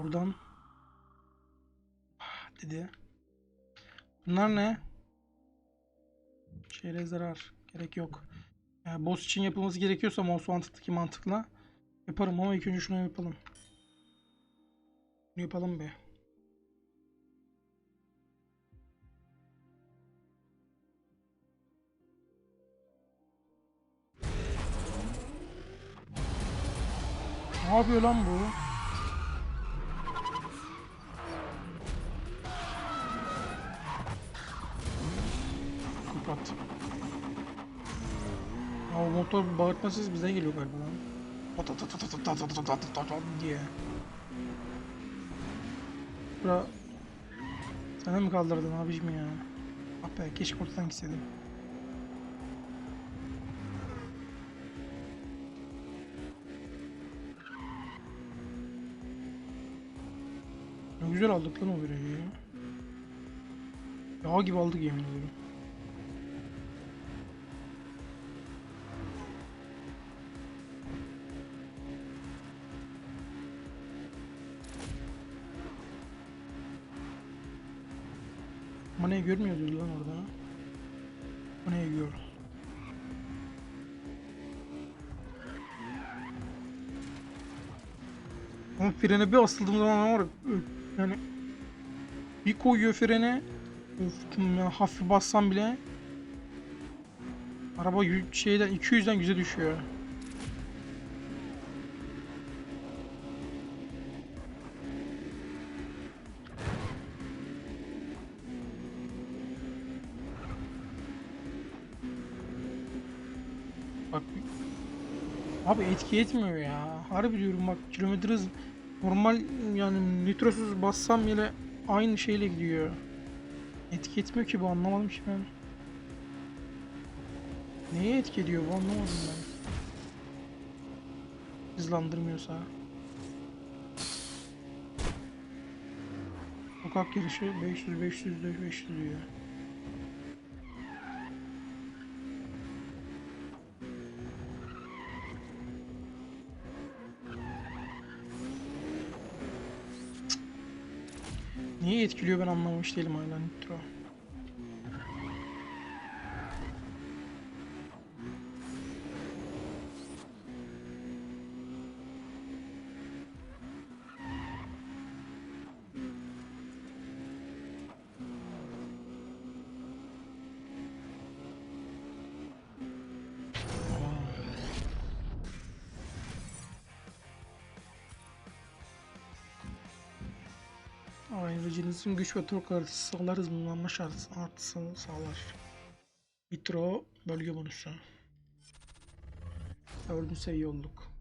Oradan. Dedi. Bunlar ne? Şehre zarar. Gerek yok. Yani boss için yapılması gerekiyorsa Most Wanted'daki mantıkla yaparım ama ilk önce şunu yapalım. Bunu yapalım be. Ne yapıyor lan bu? Kapat. Ya motor bağırtma sesi bize geliyor galiba lan. diye. Bura... Sen mi kaldırdın abicim ya? Ah be keşke ortadan gitseydim. Ne güzel aldık lan o virajı ya. Yağ gibi aldık yemin ediyorum. Maneyi görmüyordu lan orada. Maneyi gör. Ama frene bir asıldığım zaman var ya, yani bir koyuyor frene öf, yani hafif bassam bile araba şeyden 200'den 100'e düşüyor. Abi etki etmiyor ya. Harbi diyorum bak kilometre hız normal yani nitrosuz bassam bile aynı şeyle gidiyor. Etki etmiyor ki bu anlamadım ki ben. Neye etki ediyor bu anlamadım ben. Hızlandırmıyorsa. Sokak yarışı 500 500 500 diyor. Niye etkiliyor ben anlamamış değilim hala Nitro. Ayrıcınızın güç ve tork artısı sağlar hızlanma şartı artısını sağlar. Nitro bölge bonusu. Dördüncü seviye olduk.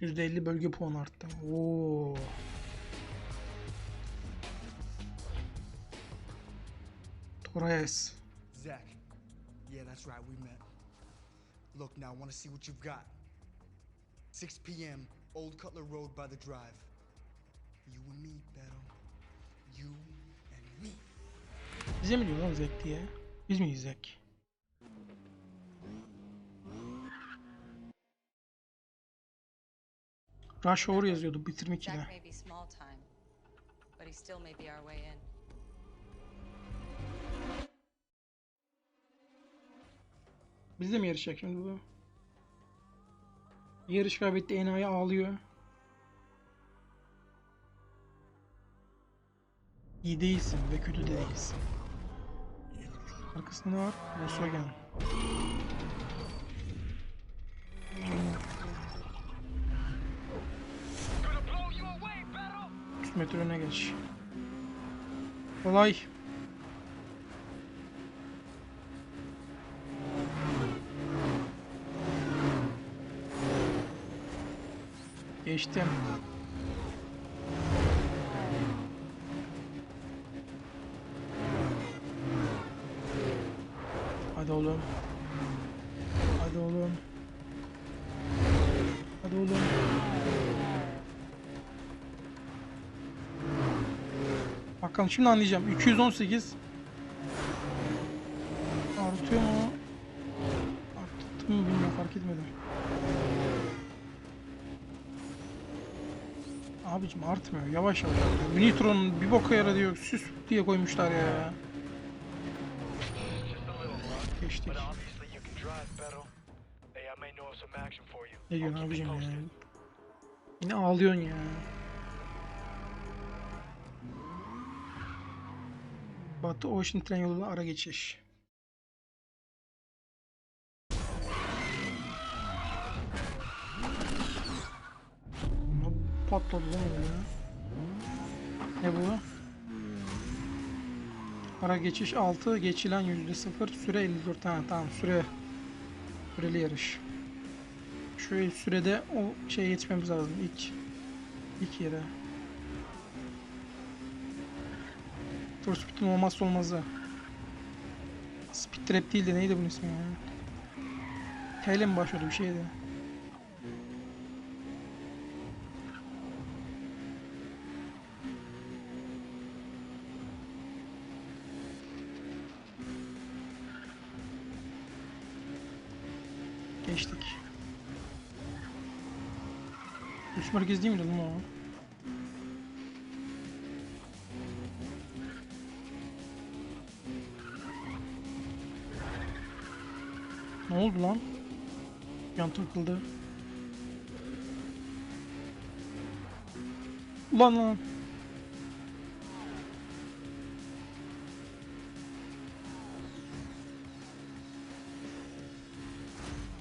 %50 bölge puanı arttı. Oo. Torres. Zach. Yeah, that's right, we met. Look, now I want to see what you've got. 6 p.m., Old Cutler Road by the drive. You and me, Beto. You and me. Bize mi diyor lan Zek diye? Biz miyiz Zek? Rush Hour yazıyordu bitirme 2'de. Jack may be small time, but he still may be our way in. Biz de mi yarışacak şimdi bu? Yarış kaybetti enayi ağlıyor. İyi değilsin ve kötü de değilsin. Arkasında ne var? Volkswagen. 100 metre öne geç. Kolay. Geçtim. Hadi oğlum. Hadi oğlum. Hadi oğlum. Bakalım şimdi anlayacağım. 218 artıyor mu? Arttı mı bilmiyorum fark etmedim. Abicim artmıyor. Yavaş yavaş artıyor. Nitro'nun bir boka yaradı yok. Süs diye koymuşlar ya. You abicim ya? Yine ağlıyorsun ya. Batı Ocean tren yoluyla ara geçiş. Patladı lan öyle? Ne bu? Ara geçiş 6, geçilen %0, süre 54. Ha, tamam süre. Süreli yarış. Şu sürede o şeye yetişmemiz lazım ilk ilk yere. Tour Speed'in olmazsa olmazı. Speed Trap değil de neydi bunun ismi ya? İle mi başlıyordu bir şeydi. Geçtik. Üst merkez değil miydi lan o? Ne oldu lan? Yan takıldı. Ulan lan.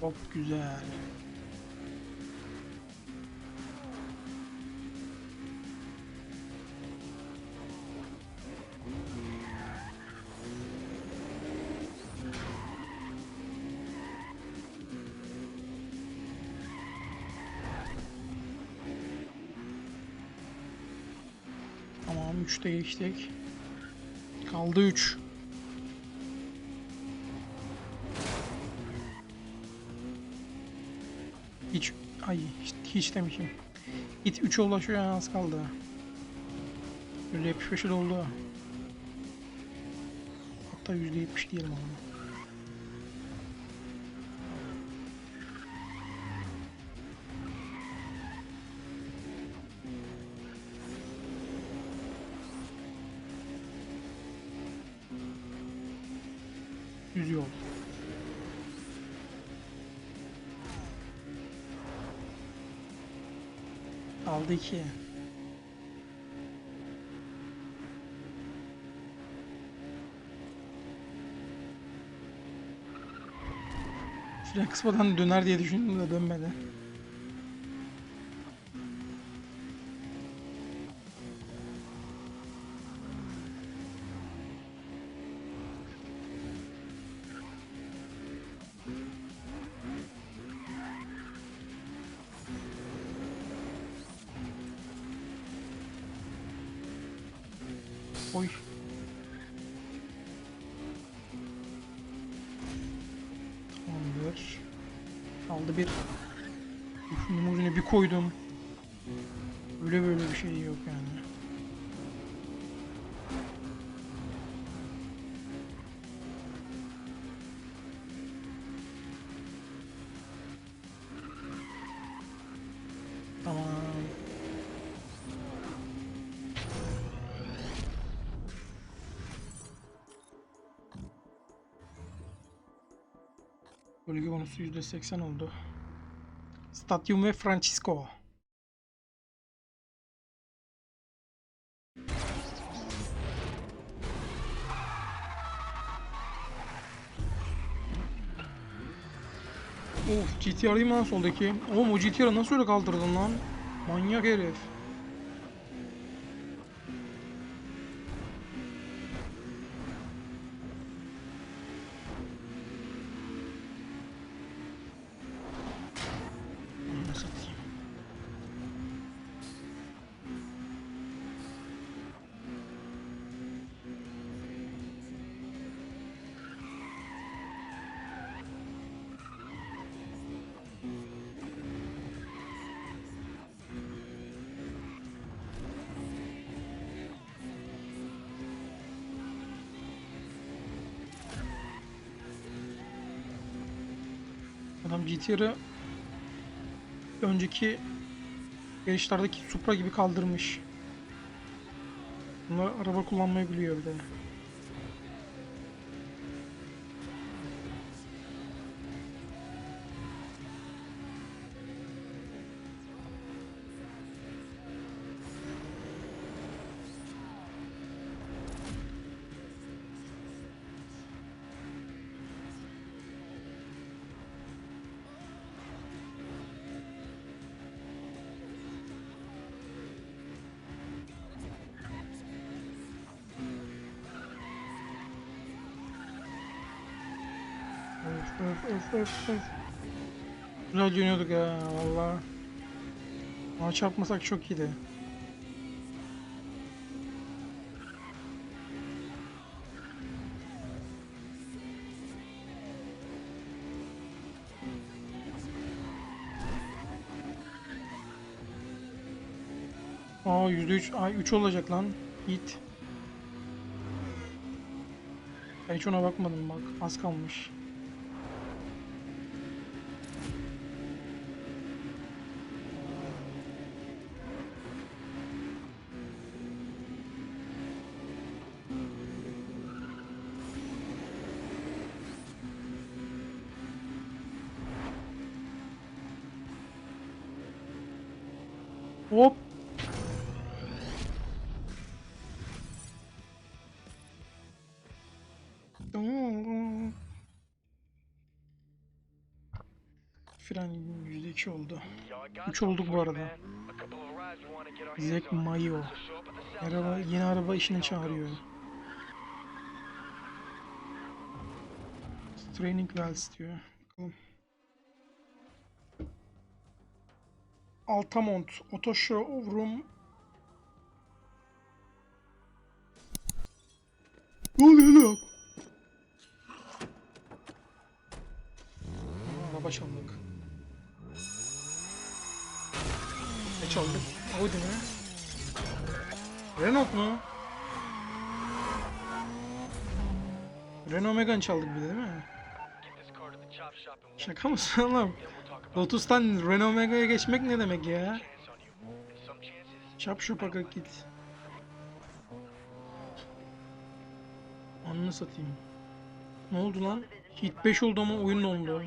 Çok güzel. 3'te geçtik. Kaldı 3. Hiç ay hiç, demişim. Git 3'e ulaşıyor az kaldı. %75'e doldu. Hatta %70 diyelim ona. Düz yol. Aldı iki. Fren kısmadan döner diye düşündüm de dönmedi. Aldı bir. Ucuna bir koydum. Öyle böyle bir şey yok yani. Bonusu %80 oldu. Stadyum ve Francisco. Of GTR değil mi lan soldaki? Oğlum o GTR'ı nasıl öyle kaldırdın lan? Manyak herif. Adam GTR'ı önceki Yarışlardaki Supra gibi kaldırmış. Bunlar araba kullanmayı biliyor bir de. Öf öf öf öf öf. Güzel dönüyorduk ya valla. Ama çarpmasak çok iyiydi. Aa %3 ay 3 olacak lan. Git. Ben hiç ona bakmadım bak. Az kalmış. Hop. Fren %2 oldu. 3 olduk bu arada. Zek Mayo. Araba, yeni araba işine çağırıyor. Training Wells diyor. Altamont Auto Showroom Ne oluyor lan? Araba çaldık. Ne çaldık? Audi mi? Renault mu? Renault Megane çaldık bir de değil mi? Şaka mısın oğlum? Lotus'tan Renault Mega'ya geçmek ne demek ya? Çap şu paka git. Anını satayım. Ne oldu lan? Hit 5 oldu ama oyun oldu.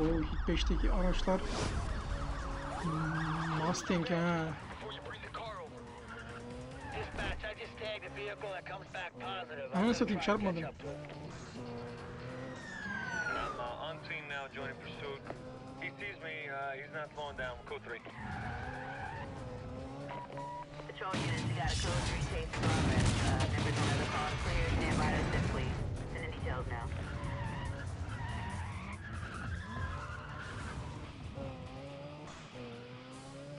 O Hit 5'teki araçlar hmm, Mustang ha. Satayım try to çarpmadım. catch up to him. I'm uh, on scene now, joining pursuit. He sees me, uh, he's not slowing down. Code 3. Patrol units, you got a code 3 chase in progress. Uh, members on other cars clear. Stand by to assist, please. Sending details now.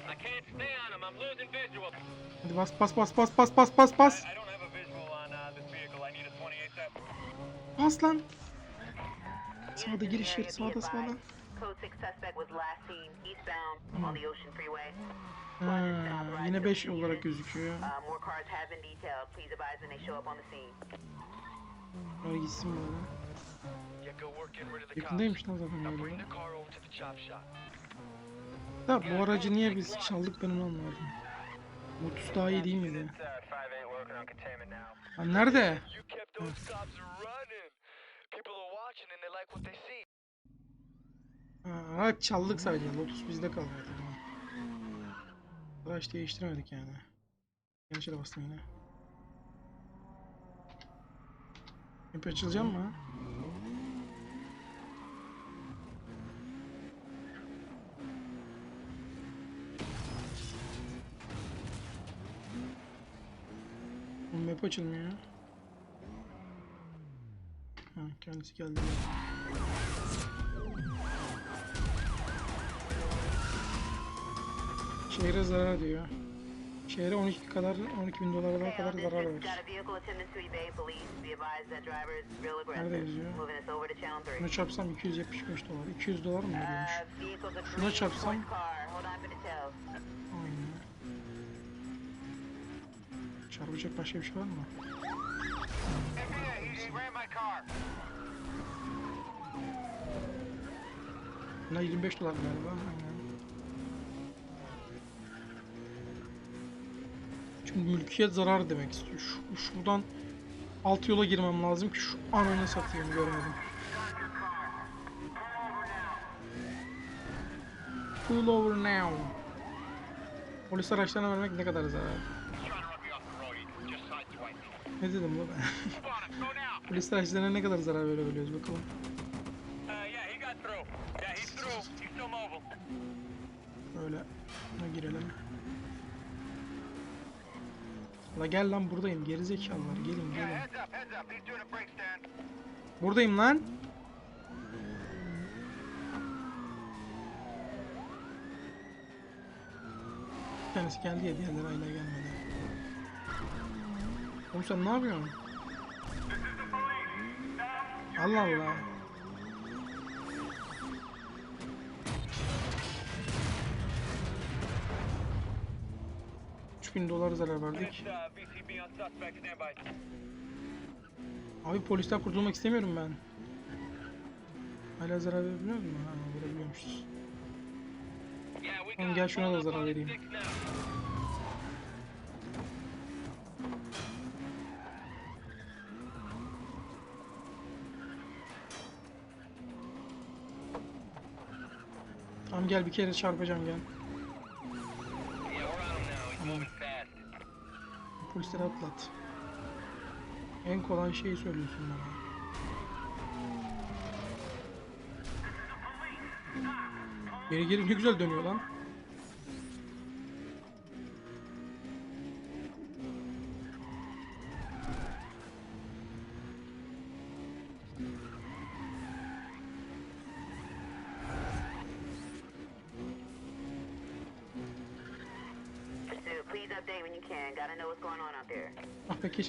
I can't stay on him. I'm losing visual. Hadi bas bas bas bas bas bas bas bas. Uh, this vehicle. I need a 28 step. Bas lan. Sağda giriş yeri sağda sağda. advised. Code 6 suspect was last seen eastbound on the Ocean Freeway. Ha, yine 5 olarak gözüküyor. Uh, scene. Hadi gitsin böyle. Yakındaymış lan zaten galiba. Da bu aracı niye biz çaldık ben onu anlamadım. Lotus daha iyi değil miydi? Lan nerede? Ha, çaldık sadece. Lotus bizde kaldı. Tamam. Araç değiştirmedik yani. Yanlış yere bastım yine. Hep açılacağım mı? Map açılmıyor. Ha, kendisi geldi. Şehre zarar diyor. Şehre 12 kadar 12 bin dolara kadar zarar vermiş. Nerede yazıyor? Buna çarpsam 275 dolar. 200 dolar mı ödüyormuş? Buna çarpsam Çarpacak başka bir şey var mı? Buna 25 dolar galiba. Aynen. Şimdi mülkiyet zarar demek istiyor. Şu, şuradan alt yola girmem lazım ki şu ananı satayım görmedim. Pull over now. Polis araçlarına vermek ne kadar zarar? Ne dedim lan? Polis araçlarına ne kadar zarar verebiliyoruz bakalım. Böyle buna girelim. La gel lan buradayım gerizekalılar gelin gelin. Buradayım lan. Bir tanesi geldi ya diğerleri hala gelmedi. Oğlum sen ne yapıyorsun? Allah Allah. bin dolar zarar verdik. Abi polisten kurtulmak istemiyorum ben. Hala zarar verebiliyor muyum? Ha, verebiliyormuşuz. Oğlum gel şuna da zarar vereyim. Tamam gel bir kere çarpacağım gel. Polisleri atlat. En kolay şeyi söylüyorsun bana. Geri geri ne güzel dönüyor lan.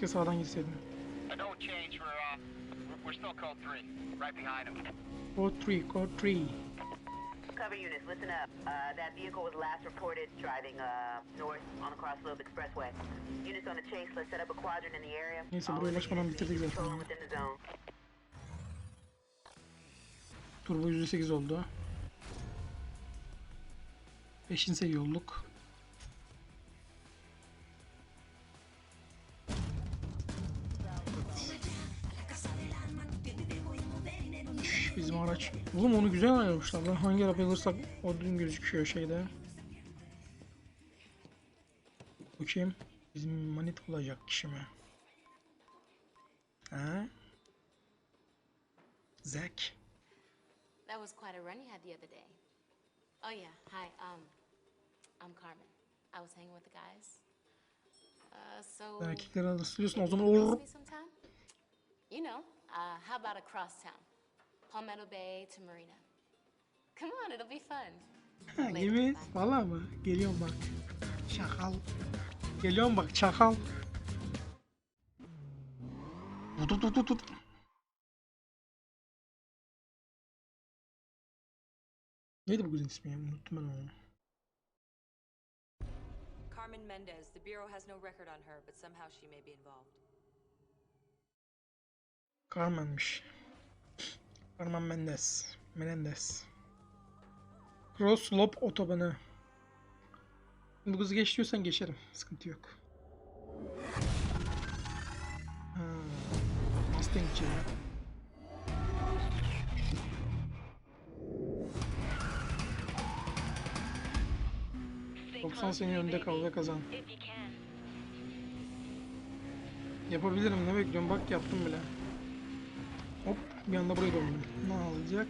Keşke sağdan gitseydim. Uh, code three. Right behind him. Code 3, code 3. Cover units, listen up. Uh, that vehicle was last reported driving uh, north on the Crosslobe Expressway. Units on the chase, let's set up a quadrant in the area. Neyse, buraya ulaşmadan bitirdik zaten. Turbo %8 oldu. 5. seviye olduk. Araç. Oğlum onu güzel ayarlamışlar lan. Hangi araba alırsak o dün gözüküyor şeyde. Bu kim? Bizim manit olacak kişi mi? Ha? Zack. That was quite a run you had the other day. Oh yeah, hi. Um, I'm Carmen. I was hanging with the guys. Uh, so. O zaman you know, uh, how about across town, Palmetto Bay to Marina? Come on, it'll be fun. Ha, gemi valla mı? Geliyorum bak. Şakal. Geliyorum bak çakal. Tut tut tut tut. Neydi bu kızın ismi ya? Unuttum ben onu. Carmen Mendez. The Bureau has no record on her, but somehow she may be involved. Carmen'miş. Carmen Mendes. Menendez. Cross Slope otobanı. Bu kızı geç diyorsan geçerim. Sıkıntı yok. Ha, Mustang'ci ya. Doksan sene önde kal ve kazan. Yapabilirim ne bekliyorum bak yaptım bile. Bir anda buraya döndüm. Ne olacak?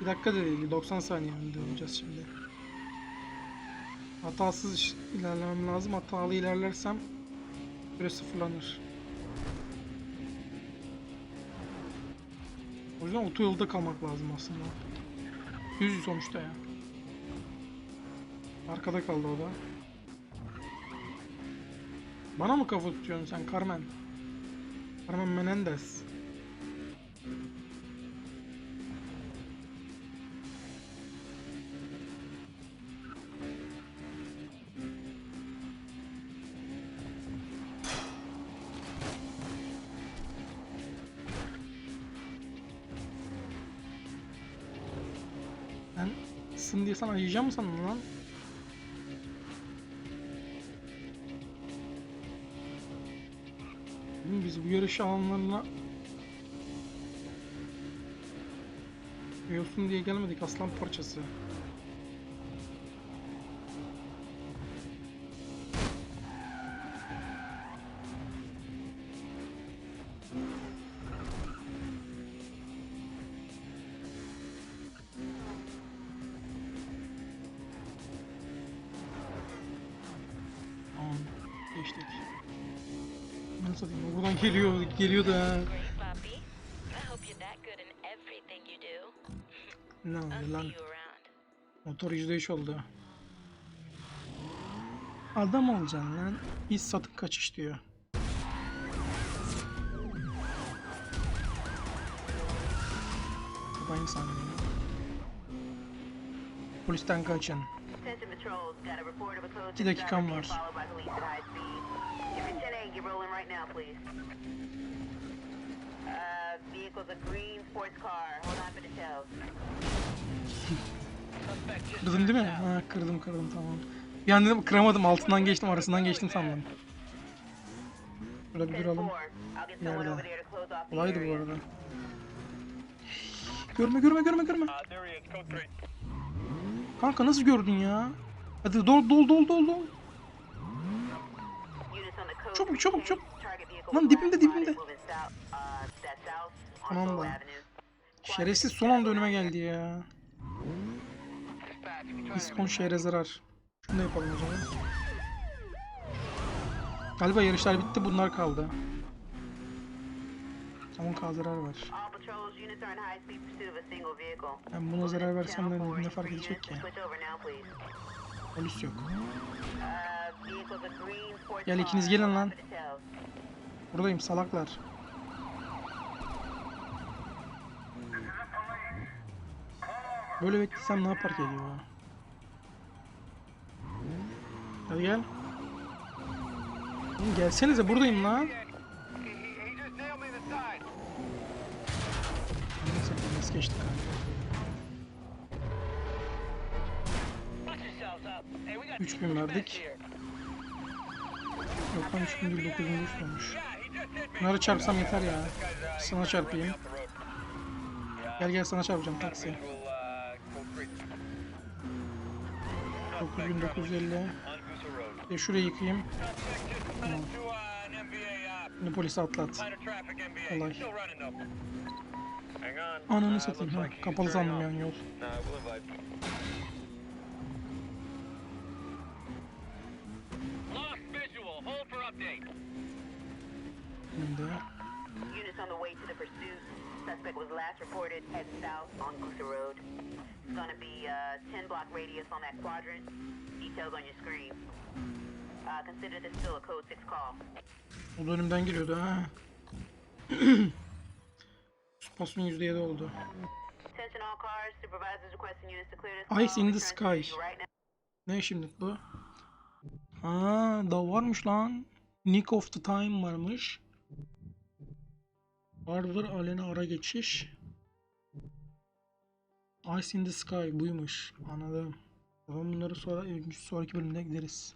Bir dakika da değil 90 saniye önde olacağız şimdi. Hatasız ilerlemem lazım. Hatalı ilerlersem süre sıfırlanır. O yüzden otoyolda kalmak lazım aslında. Düz sonuçta ya. Arkada kaldı o da. Bana mı kafa tutuyorsun sen Carmen? Carmen Menendez. Bastın diye sana acıyacağım mı sandın lan? Biz bu yarış alanlarına Yiyorsun diye gelmedik aslan parçası. Satayım, buradan geliyor, geliyor da. Ne see lan? Motor %3 oldu. Adam olacaksın lan. Biz satıp kaçış diyor. Bu aynı sahne. Polisten kaçın. Attention patrols, got a report of a code İki six dakikam driver being var. You're 10 get rolling right now, please. Uh, vehicle's a green sports car. Hold on for details. Kırdın değil mi? Ha kırdım kırdım tamam. Bir an dedim kıramadım altından geçtim arasından geçtim sandım. Şurada bir 10 duralım. Nerede? the Kolaydı bu arada. Görme görme görme görme. 3. Kanka nasıl gördün ya? Hadi dol dol dol dol dol. Units on the code Çabuk, çabuk, çabuk. Lan dibimde, dibimde. uh, Tamam Grove lan. Şerefsiz son anda önüme geldi ya. İskon şehre zarar. Şunu da yapalım o zaman. Galiba yarışlar bitti bunlar kaldı. 10k zarar var. Ben buna zarar versem de ne fark edecek ki? Polis yok. Gel ikiniz gelin lan. Buradayım salaklar. Böyle beklesem ne yapar ki acaba? Hadi gel. Oğlum gelsenize buradayım lan. Neyse nasıl geçtik kanka. 3000 verdik. Yok lan 3000 değil 9500 olmuş. Bunları çarpsam yeter ya. Sana çarpayım. Gel gel sana çarpacağım taksi. Visual, uh, code 3. 9950. On Gusa Road. Bir de şurayı yıkayım. Tamam. Şimdi polisi atlat. Minor traffic NBA. Olay. Still running though. Hang on. Ananı satayım ha. Kapalı sandım yani yol. Suspect was last reported heading south on Gusa Road. It's gonna be uh, 10 block radius on that quadrant. Details on your screen. Uh, consider this still a code 6 call. o da önümden geliyordu ha. Spasmun %7 oldu. Ice in the sky. Ne şimdi bu? Ha, da varmış lan. Nick of the Time varmış. Vardır Alena ara geçiş. Ice in the Sky buymuş. Anladım. Tamam bunları sonra sonraki bölümde gideriz.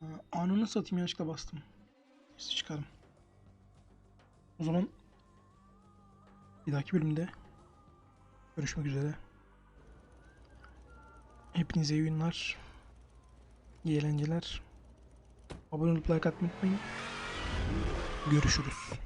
Ha, anını satayım yanlışlıkla bastım. Neyse çıkarım. O zaman bir dahaki bölümde görüşmek üzere. Hepinize iyi oyunlar. İyi eğlenceler. Abone olup like atmayı unutmayın. Görüşürüz.